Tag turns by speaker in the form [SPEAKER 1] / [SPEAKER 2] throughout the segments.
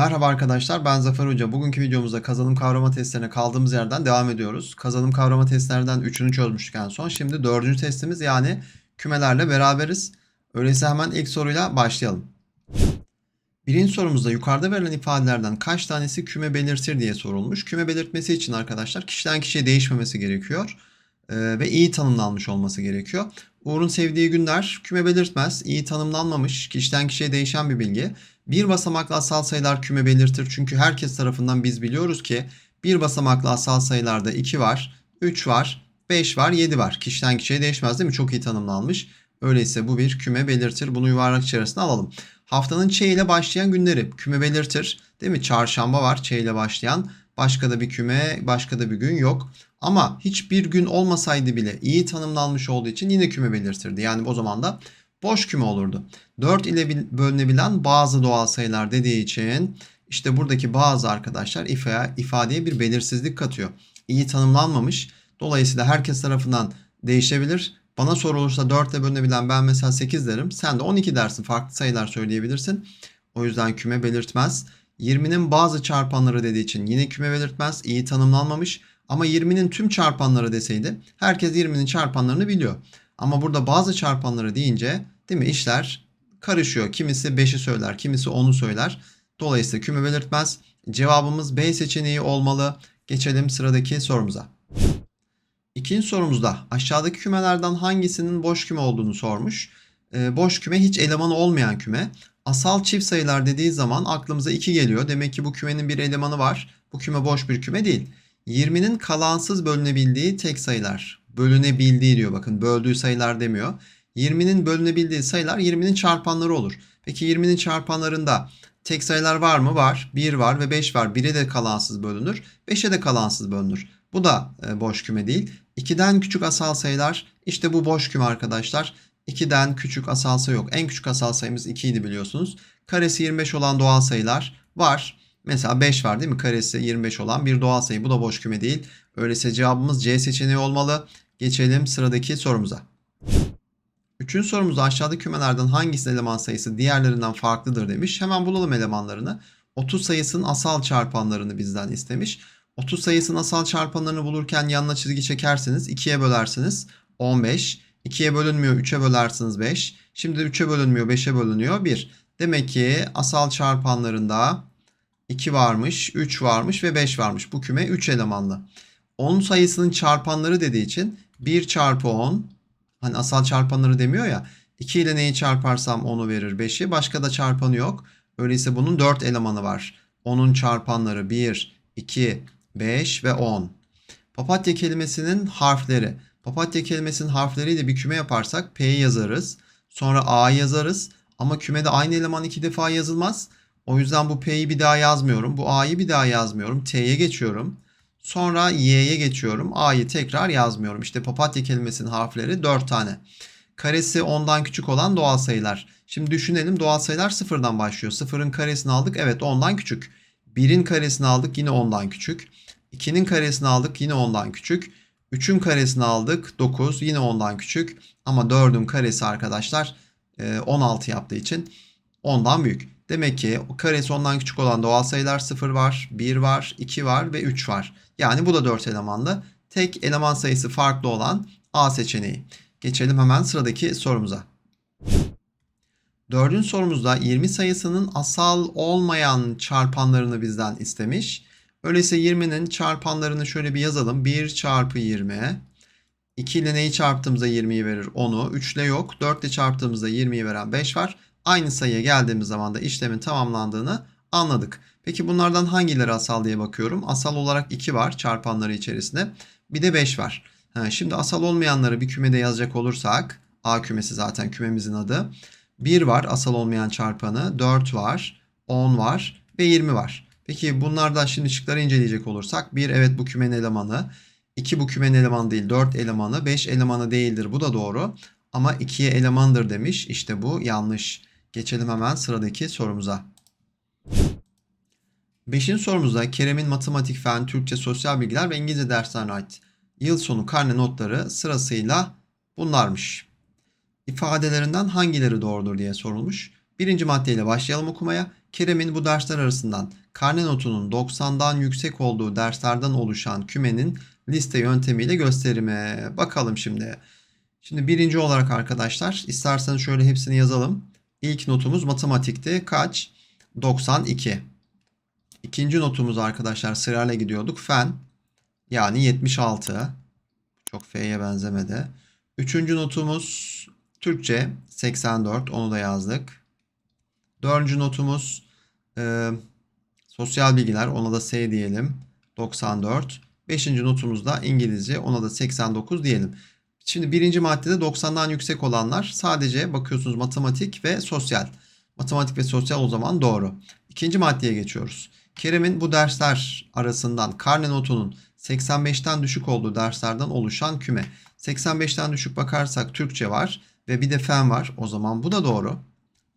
[SPEAKER 1] Merhaba arkadaşlar ben Zafer Hoca. Bugünkü videomuzda kazanım kavrama testlerine kaldığımız yerden devam ediyoruz. Kazanım kavrama testlerden 3'ünü çözmüştük en son. Şimdi 4. testimiz yani kümelerle beraberiz. Öyleyse hemen ilk soruyla başlayalım. Birinci sorumuzda yukarıda verilen ifadelerden kaç tanesi küme belirtir diye sorulmuş. Küme belirtmesi için arkadaşlar kişiden kişiye değişmemesi gerekiyor. Ee, ve iyi tanımlanmış olması gerekiyor. Uğur'un sevdiği günler küme belirtmez. İyi tanımlanmamış, kişiden kişiye değişen bir bilgi. Bir basamaklı asal sayılar küme belirtir. Çünkü herkes tarafından biz biliyoruz ki bir basamaklı asal sayılarda 2 var, 3 var, 5 var, 7 var. Kişiden kişiye değişmez değil mi? Çok iyi tanımlanmış. Öyleyse bu bir küme belirtir. Bunu yuvarlak içerisine alalım. Haftanın Ç ile başlayan günleri küme belirtir. Değil mi? Çarşamba var Ç ile başlayan. Başka da bir küme, başka da bir gün yok. Ama hiçbir gün olmasaydı bile iyi tanımlanmış olduğu için yine küme belirtirdi. Yani o zaman da boş küme olurdu. 4 ile bölünebilen bazı doğal sayılar dediği için işte buradaki bazı arkadaşlar ifadeye bir belirsizlik katıyor. İyi tanımlanmamış. Dolayısıyla herkes tarafından değişebilir. Bana sorulursa 4 ile bölünebilen ben mesela 8 derim. Sen de 12 dersin. Farklı sayılar söyleyebilirsin. O yüzden küme belirtmez. 20'nin bazı çarpanları dediği için yine küme belirtmez. İyi tanımlanmamış. Ama 20'nin tüm çarpanları deseydi herkes 20'nin çarpanlarını biliyor. Ama burada bazı çarpanları deyince değil mi işler karışıyor. Kimisi 5'i söyler, kimisi 10'u söyler. Dolayısıyla küme belirtmez. Cevabımız B seçeneği olmalı. Geçelim sıradaki sorumuza. İkinci sorumuzda aşağıdaki kümelerden hangisinin boş küme olduğunu sormuş. Ee, boş küme hiç elemanı olmayan küme. Asal çift sayılar dediği zaman aklımıza 2 geliyor. Demek ki bu kümenin bir elemanı var. Bu küme boş bir küme değil. 20'nin kalansız bölünebildiği tek sayılar. Bölünebildiği diyor bakın böldüğü sayılar demiyor. 20'nin bölünebildiği sayılar 20'nin çarpanları olur. Peki 20'nin çarpanlarında tek sayılar var mı? Var. 1 var ve 5 var. 1'e de kalansız bölünür. 5'e de kalansız bölünür. Bu da e, boş küme değil. 2'den küçük asal sayılar işte bu boş küme arkadaşlar. 2'den küçük asal sayı yok. En küçük asal sayımız 2 idi biliyorsunuz. Karesi 25 olan doğal sayılar var. Mesela 5 var değil mi? Karesi 25 olan bir doğal sayı. Bu da boş küme değil. Öyleyse cevabımız C seçeneği olmalı. Geçelim sıradaki sorumuza. Üçüncü sorumuzda aşağıdaki kümelerden hangisi eleman sayısı diğerlerinden farklıdır demiş. Hemen bulalım elemanlarını. 30 sayısının asal çarpanlarını bizden istemiş. 30 sayısının asal çarpanlarını bulurken yanına çizgi çekerseniz 2'ye bölersiniz 15. 2'ye bölünmüyor 3'e bölersiniz 5. Şimdi 3'e bölünmüyor 5'e bölünüyor 1. Demek ki asal çarpanlarında 2 varmış, 3 varmış ve 5 varmış. Bu küme 3 elemanlı. 10 sayısının çarpanları dediği için 1 çarpı 10 hani asal çarpanları demiyor ya 2 ile neyi çarparsam 10'u verir 5'i. Başka da çarpanı yok. Öyleyse bunun 4 elemanı var. 10'un çarpanları 1, 2, 5 ve 10. Papatya kelimesinin harfleri. Papatya kelimesinin harfleriyle bir küme yaparsak P'yi yazarız. Sonra A'yı yazarız. Ama kümede aynı eleman iki defa yazılmaz. O yüzden bu P'yi bir daha yazmıyorum. Bu A'yı bir daha yazmıyorum. T'ye geçiyorum. Sonra Y'ye geçiyorum. A'yı tekrar yazmıyorum. İşte papatya kelimesinin harfleri 4 tane. Karesi 10'dan küçük olan doğal sayılar. Şimdi düşünelim doğal sayılar sıfırdan başlıyor. Sıfırın karesini aldık. Evet 10'dan küçük. 1'in karesini aldık. Yine 10'dan küçük. 2'nin karesini aldık. Yine 10'dan küçük. 3'ün karesini aldık. 9. Yine 10'dan küçük. Ama 4'ün karesi arkadaşlar 16 yaptığı için 10'dan büyük. Demek ki karesi ondan küçük olan doğal sayılar 0 var, 1 var, 2 var ve 3 var. Yani bu da 4 elemanlı. Tek eleman sayısı farklı olan A seçeneği. Geçelim hemen sıradaki sorumuza. Dördüncü sorumuzda 20 sayısının asal olmayan çarpanlarını bizden istemiş. Öyleyse 20'nin çarpanlarını şöyle bir yazalım. 1 çarpı 20. 2 ile neyi çarptığımızda 20'yi verir? 10'u. 3 ile yok. 4 ile çarptığımızda 20'yi veren 5 var aynı sayıya geldiğimiz zaman da işlemin tamamlandığını anladık. Peki bunlardan hangileri asal diye bakıyorum. Asal olarak 2 var çarpanları içerisinde. Bir de 5 var. Ha, şimdi asal olmayanları bir kümede yazacak olursak A kümesi zaten kümemizin adı. 1 var asal olmayan çarpanı. 4 var. 10 var. Ve 20 var. Peki bunlardan şimdi şıkları inceleyecek olursak 1 evet bu kümenin elemanı. 2 bu kümenin elemanı değil 4 elemanı. 5 elemanı değildir bu da doğru. Ama 2'ye elemandır demiş. İşte bu yanlış. Geçelim hemen sıradaki sorumuza. Beşinci sorumuzda Kerem'in matematik, fen, Türkçe, sosyal bilgiler ve İngilizce derslerine ait yıl sonu karne notları sırasıyla bunlarmış. İfadelerinden hangileri doğrudur diye sorulmuş. Birinci maddeyle başlayalım okumaya. Kerem'in bu dersler arasından karne notunun 90'dan yüksek olduğu derslerden oluşan kümenin liste yöntemiyle gösterimi. Bakalım şimdi. Şimdi birinci olarak arkadaşlar isterseniz şöyle hepsini yazalım. İlk notumuz matematikti. Kaç? 92. İkinci notumuz arkadaşlar sırayla gidiyorduk. Fen. Yani 76. Çok F'ye benzemedi. Üçüncü notumuz Türkçe 84. Onu da yazdık. Dördüncü notumuz e, sosyal bilgiler. Ona da S diyelim. 94. Beşinci notumuz da İngilizce. Ona da 89 diyelim. Şimdi birinci maddede 90'dan yüksek olanlar sadece bakıyorsunuz matematik ve sosyal. Matematik ve sosyal o zaman doğru. İkinci maddeye geçiyoruz. Kerem'in bu dersler arasından karne notunun 85'ten düşük olduğu derslerden oluşan küme. 85'ten düşük bakarsak Türkçe var ve bir de fen var. O zaman bu da doğru.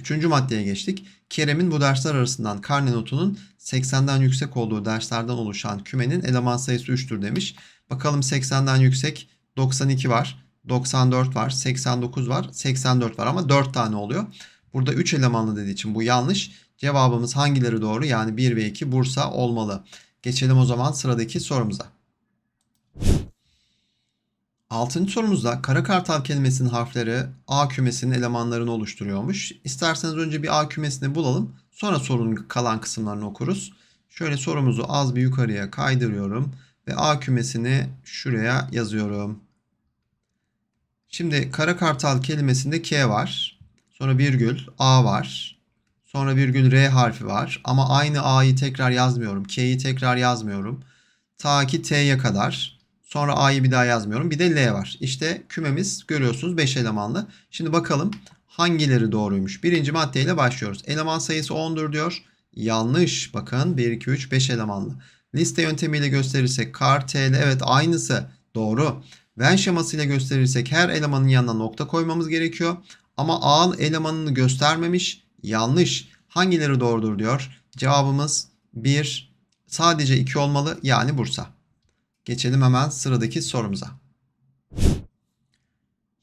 [SPEAKER 1] Üçüncü maddeye geçtik. Kerem'in bu dersler arasından karne notunun 80'den yüksek olduğu derslerden oluşan kümenin eleman sayısı 3'tür demiş. Bakalım 80'den yüksek 92 var, 94 var, 89 var, 84 var ama 4 tane oluyor. Burada 3 elemanlı dediği için bu yanlış. Cevabımız hangileri doğru? Yani 1 ve 2 Bursa olmalı. Geçelim o zaman sıradaki sorumuza. Altıncı sorumuzda kara kartal kelimesinin harfleri A kümesinin elemanlarını oluşturuyormuş. İsterseniz önce bir A kümesini bulalım. Sonra sorunun kalan kısımlarını okuruz. Şöyle sorumuzu az bir yukarıya kaydırıyorum. Ve A kümesini şuraya yazıyorum. Şimdi kara kartal kelimesinde K var. Sonra virgül A var. Sonra virgül R harfi var. Ama aynı A'yı tekrar yazmıyorum. K'yi tekrar yazmıyorum. Ta ki T'ye kadar. Sonra A'yı bir daha yazmıyorum. Bir de L var. İşte kümemiz görüyorsunuz 5 elemanlı. Şimdi bakalım hangileri doğruymuş. Birinci maddeyle başlıyoruz. Eleman sayısı 10'dur diyor. Yanlış. Bakın 1, 2, 3, 5 elemanlı. Liste yöntemiyle gösterirsek kar, TL evet aynısı. Doğru. Venn şemasıyla gösterirsek her elemanın yanına nokta koymamız gerekiyor. Ama A elemanını göstermemiş. Yanlış. Hangileri doğrudur diyor. Cevabımız 1. Sadece 2 olmalı. Yani Bursa. Geçelim hemen sıradaki sorumuza.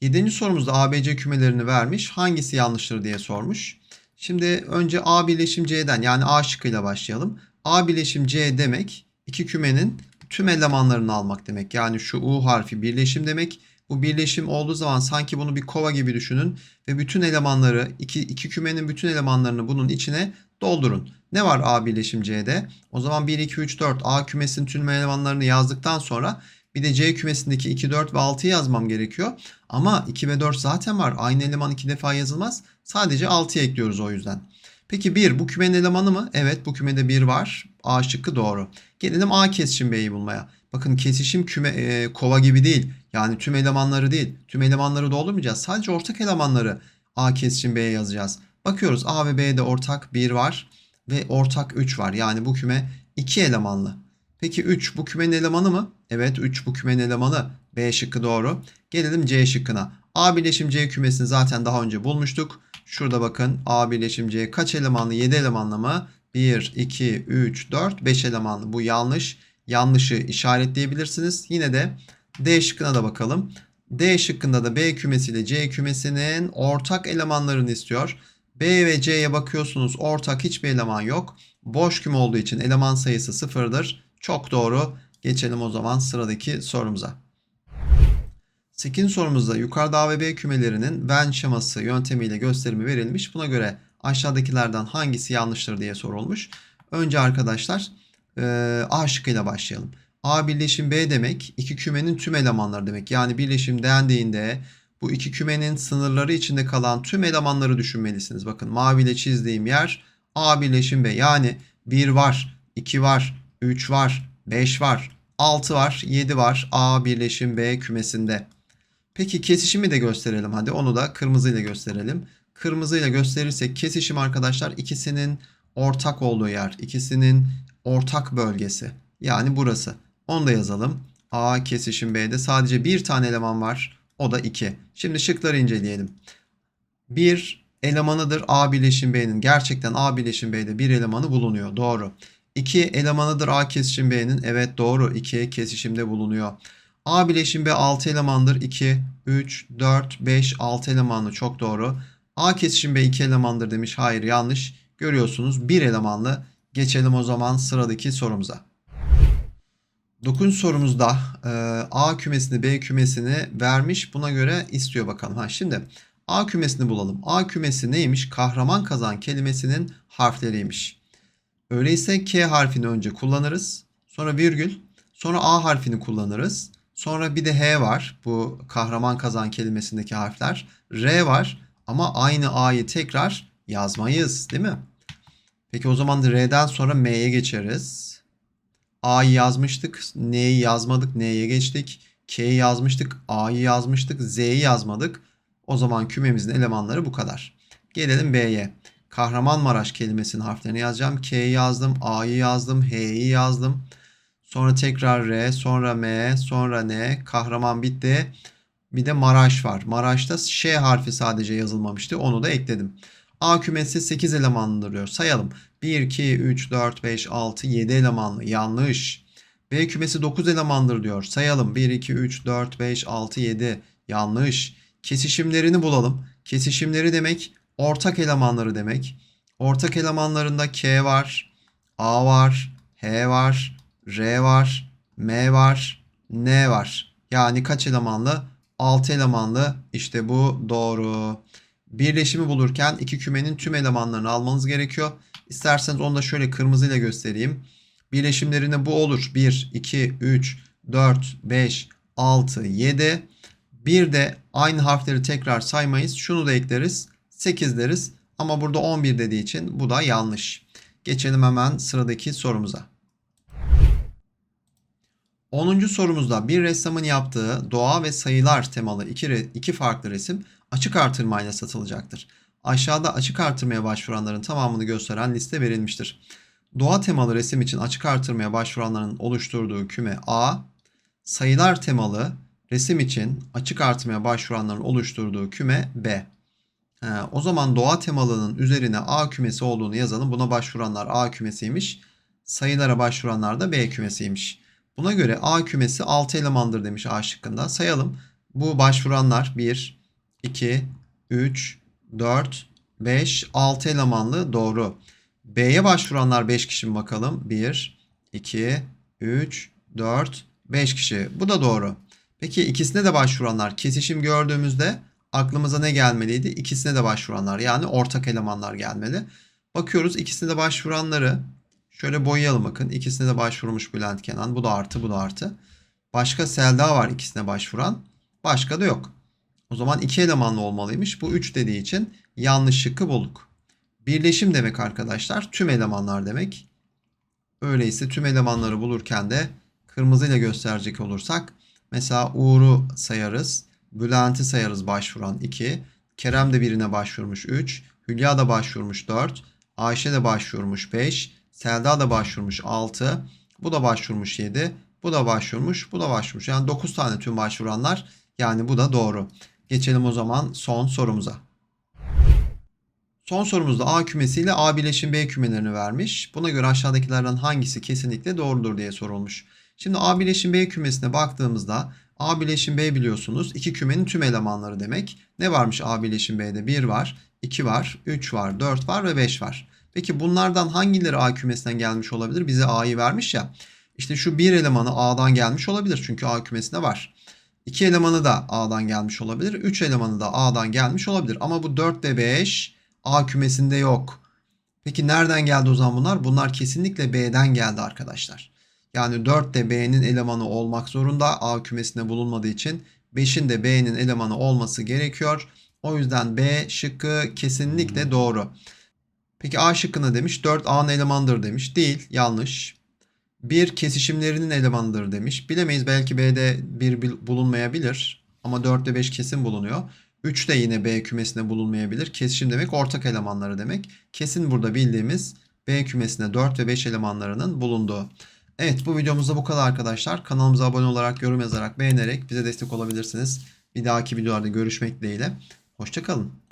[SPEAKER 1] Yedinci sorumuzda ABC kümelerini vermiş. Hangisi yanlıştır diye sormuş. Şimdi önce A birleşim C'den yani A şıkkıyla başlayalım. A birleşim C demek iki kümenin tüm elemanlarını almak demek. Yani şu U harfi birleşim demek. Bu birleşim olduğu zaman sanki bunu bir kova gibi düşünün ve bütün elemanları iki, iki kümenin bütün elemanlarını bunun içine doldurun. Ne var A birleşim C'de? O zaman 1, 2, 3, 4 A kümesinin tüm elemanlarını yazdıktan sonra bir de C kümesindeki 2, 4 ve 6'yı yazmam gerekiyor. Ama 2 ve 4 zaten var. Aynı eleman iki defa yazılmaz. Sadece 6'yı ekliyoruz o yüzden. Peki 1 bu kümenin elemanı mı? Evet bu kümede 1 var. A şıkkı doğru. Gelelim A kesişim B'yi bulmaya. Bakın kesişim küme e, kova gibi değil. Yani tüm elemanları değil. Tüm elemanları doldurmayacağız. Sadece ortak elemanları A kesişim B'ye yazacağız. Bakıyoruz A ve B'de ortak 1 var ve ortak 3 var. Yani bu küme 2 elemanlı. Peki 3 bu kümenin elemanı mı? Evet 3 bu kümenin elemanı. B şıkkı doğru. Gelelim C şıkkına. A birleşim C kümesini zaten daha önce bulmuştuk. Şurada bakın A birleşim C kaç elemanlı? 7 elemanlı mı? 1, 2, 3, 4, 5 elemanlı. Bu yanlış. Yanlışı işaretleyebilirsiniz. Yine de D şıkkına da bakalım. D şıkkında da B kümesiyle C kümesinin ortak elemanlarını istiyor. B ve C'ye bakıyorsunuz ortak hiçbir eleman yok. Boş küme olduğu için eleman sayısı sıfırdır. Çok doğru. Geçelim o zaman sıradaki sorumuza. 8. sorumuzda yukarıda A ve B kümelerinin Venn şeması yöntemiyle gösterimi verilmiş. Buna göre aşağıdakilerden hangisi yanlıştır diye sorulmuş. Önce arkadaşlar A şıkkıyla başlayalım. A birleşim B demek iki kümenin tüm elemanları demek. Yani birleşim dendiğinde bu iki kümenin sınırları içinde kalan tüm elemanları düşünmelisiniz. Bakın maviyle çizdiğim yer A birleşim B. Yani 1 var, 2 var, 3 var, 5 var, 6 var, 7 var A birleşim B kümesinde. Peki kesişimi de gösterelim hadi. Onu da kırmızıyla gösterelim. Kırmızıyla gösterirsek kesişim arkadaşlar ikisinin ortak olduğu yer. ikisinin ortak bölgesi. Yani burası. Onu da yazalım. A kesişim B'de sadece bir tane eleman var. O da 2. Şimdi şıkları inceleyelim. 1 elemanıdır A bileşim B'nin. Gerçekten A bileşim B'de bir elemanı bulunuyor. Doğru. 2 elemanıdır A kesişim B'nin. Evet doğru. 2 kesişimde bulunuyor. A bileşim B 6 elemandır. 2, 3, 4, 5, 6 elemanlı. Çok doğru. A kesişim B 2 elemandır demiş. Hayır yanlış. Görüyorsunuz bir elemanlı. Geçelim o zaman sıradaki sorumuza. 9. sorumuzda e, A kümesini B kümesini vermiş. Buna göre istiyor bakalım. Ha şimdi A kümesini bulalım. A kümesi neymiş? Kahraman kazan kelimesinin harfleriymiş. Öyleyse K harfini önce kullanırız. Sonra virgül. Sonra A harfini kullanırız. Sonra bir de H var. Bu kahraman kazan kelimesindeki harfler. R var. Ama aynı A'yı tekrar yazmayız değil mi? Peki o zaman R'den sonra M'ye geçeriz. A'yı yazmıştık. N'yi yazmadık. N'ye geçtik. K'yi yazmıştık. A'yı yazmıştık. Z'yi yazmadık. O zaman kümemizin elemanları bu kadar. Gelelim B'ye. Kahramanmaraş kelimesinin harflerini yazacağım. K'yi yazdım. A'yı yazdım. H'yi yazdım. Sonra tekrar R, sonra M, sonra N. Kahraman bitti. Bir de Maraş var. Maraş'ta Ş harfi sadece yazılmamıştı. Onu da ekledim. A kümesi 8 elemanlıdır diyor. Sayalım. 1, 2, 3, 4, 5, 6, 7 elemanlı. Yanlış. B kümesi 9 elemandır diyor. Sayalım. 1, 2, 3, 4, 5, 6, 7. Yanlış. Kesişimlerini bulalım. Kesişimleri demek ortak elemanları demek. Ortak elemanlarında K var, A var, H var, R var, M var, N var. Yani kaç elemanlı? 6 elemanlı. İşte bu doğru. Birleşimi bulurken iki kümenin tüm elemanlarını almanız gerekiyor. İsterseniz onu da şöyle kırmızıyla göstereyim. Birleşimlerinde bu olur. 1, 2, 3, 4, 5, 6, 7. Bir de aynı harfleri tekrar saymayız. Şunu da ekleriz. 8 deriz. Ama burada 11 dediği için bu da yanlış. Geçelim hemen sıradaki sorumuza. 10. sorumuzda bir ressamın yaptığı doğa ve sayılar temalı iki, iki farklı resim açık artırmayla satılacaktır. Aşağıda açık artırmaya başvuranların tamamını gösteren liste verilmiştir. Doğa temalı resim için açık artırmaya başvuranların oluşturduğu küme A, sayılar temalı resim için açık artırmaya başvuranların oluşturduğu küme B. He, o zaman doğa temalının üzerine A kümesi olduğunu yazalım. Buna başvuranlar A kümesiymiş. Sayılara başvuranlar da B kümesiymiş. Buna göre A kümesi 6 elemandır demiş A şıkkında. Sayalım. Bu başvuranlar 1, 2, 3, 4, 5, 6 elemanlı doğru. B'ye başvuranlar 5 kişi mi bakalım? 1, 2, 3, 4, 5 kişi. Bu da doğru. Peki ikisine de başvuranlar kesişim gördüğümüzde aklımıza ne gelmeliydi? İkisine de başvuranlar yani ortak elemanlar gelmeli. Bakıyoruz ikisine de başvuranları şöyle boyayalım bakın. İkisine de başvurmuş Bülent Kenan. Bu da artı bu da artı. Başka Selda var ikisine başvuran. Başka da yok. O zaman iki elemanlı olmalıymış. Bu 3 dediği için yanlış şıkkı bulduk. Birleşim demek arkadaşlar tüm elemanlar demek. Öyleyse tüm elemanları bulurken de kırmızıyla gösterecek olursak mesela Uğur'u sayarız. Bülent'i sayarız başvuran 2. Kerem de birine başvurmuş 3. Hülya da başvurmuş 4. Ayşe de başvurmuş 5. Selda da başvurmuş 6. Bu da başvurmuş 7. Bu da başvurmuş. Bu da başvurmuş. Yani 9 tane tüm başvuranlar. Yani bu da doğru. Geçelim o zaman son sorumuza. Son sorumuzda A kümesi ile A bileşim B kümelerini vermiş. Buna göre aşağıdakilerden hangisi kesinlikle doğrudur diye sorulmuş. Şimdi A bileşim B kümesine baktığımızda A bileşim B biliyorsunuz iki kümenin tüm elemanları demek. Ne varmış A bileşim B'de? 1 var, 2 var, 3 var, 4 var ve 5 var. Peki bunlardan hangileri A kümesinden gelmiş olabilir? Bize A'yı vermiş ya. İşte şu bir elemanı A'dan gelmiş olabilir çünkü A kümesinde var. 2 elemanı da A'dan gelmiş olabilir. 3 elemanı da A'dan gelmiş olabilir. Ama bu 4 ve 5 A kümesinde yok. Peki nereden geldi o zaman bunlar? Bunlar kesinlikle B'den geldi arkadaşlar. Yani 4 de B'nin elemanı olmak zorunda. A kümesinde bulunmadığı için 5'in de B'nin elemanı olması gerekiyor. O yüzden B şıkkı kesinlikle doğru. Peki A şıkkını demiş. 4 A'nın elemanıdır demiş. Değil. Yanlış. 1 kesişimlerinin elemanıdır demiş. Bilemeyiz belki B'de 1 bulunmayabilir. Ama 4 ile 5 kesin bulunuyor. 3 de yine B kümesinde bulunmayabilir. Kesişim demek ortak elemanları demek. Kesin burada bildiğimiz B kümesinde 4 ve 5 elemanlarının bulunduğu. Evet bu videomuzda bu kadar arkadaşlar. Kanalımıza abone olarak, yorum yazarak, beğenerek bize destek olabilirsiniz. Bir dahaki videolarda görüşmek dileğiyle. Hoşçakalın.